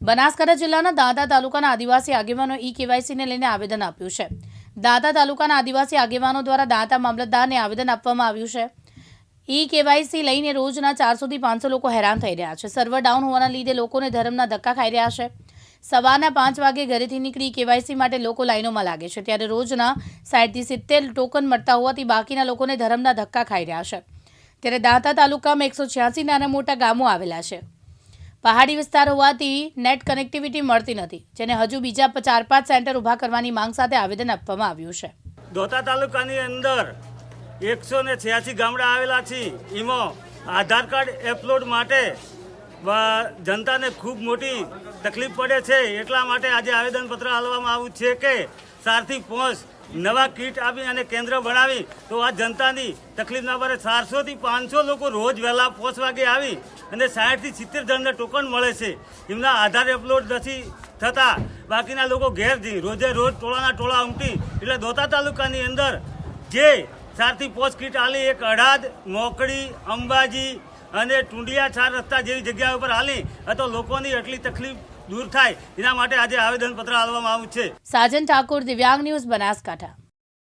બનાસકાંઠા જિલ્લાના દાંતા તાલુકાના આદિવાસી આગેવાનો ઈ કેવાયસીને લઈને આવેદન આપ્યું છે. દાંતા તાલુકાના આદિવાસી આગેવાનો દ્વારા દાંતા મામલતદારને આવેદન આપવામાં આવ્યું છે. ઈ કેવાયસી લઈને રોજના ચારસોથી પાંચસો લોકો હેરાન થઈ રહ્યા છે. સર્વર ડાઉન હોવાના લીધે લોકોને ધર્મના ધક્કા ખાઈ રહ્યા છે. સવારના પાંચ વાગે ઘરેથી નીકળી કેવાયસી માટે લોકો લાઈનોમાં લાગે છે. ત્યારે રોજના સાઠથી સિત્તેર ટોકન મળતા હોવાથી બાકીના લોકોને ધર્મના ધક્કા ખાઈ રહ્યા છે. ત્યારે દાંતા તાલુકામાં એકસો છ્યાસી નાના મોટા ગામો આવેલા છે. પહાડી વિસ્તાર હોવાથી નેટ કનેક્ટિવિટી મળતી નથી, જેને હજુ બીજા ચાર, પાંચ સેન્ટર ઊભા કરવાની માંગ સાથે આવેદન આપવામાં આવ્યું છે. દોતા તાલુકાની અંદર એકસો ને છ્યાસી ગામડા આવેલા છે. એમાં આધાર કાર્ડ એપલોડ માટે જનતાને ખૂબ મોટી તકલીફ પડે છે. એટલા માટે આજે આવેદનપત્ર આપવામાં આવ્યું છે કે સારથી પહોંચ નવા કીટ આપી અને કેન્દ્ર બનાવી, તો આ જનતાની તકલીફ ના ચારસોથી પાંચસો લોકો રોજ વહેલા પાંચ વાગે આવી અને સાઠથી સિત્તેર જણને ટોકન મળે છે. એમના આધાર અપલોડ નથી થતા. બાકીના લોકો ઘેર જઈ રોજે રોજ ટોળાના ટોળા ઉમટી, એટલે દોતા તાલુકાની અંદર જે ચારથી પોચ કીટ આલી, એક અડાદ, મોકડી, અંબાજી અને ટુંડિયા ચાર રસ્તા જેવી જગ્યા ઉપર હાલી તો લોકોની એટલી તકલીફ દૂર થાય. એના માટે આજે આવેદનપત્ર આપવામાં આવ્યું છે. સાજન ઠાકોર દિવ્યાંગ ન્યૂઝ બનાસકાંઠા.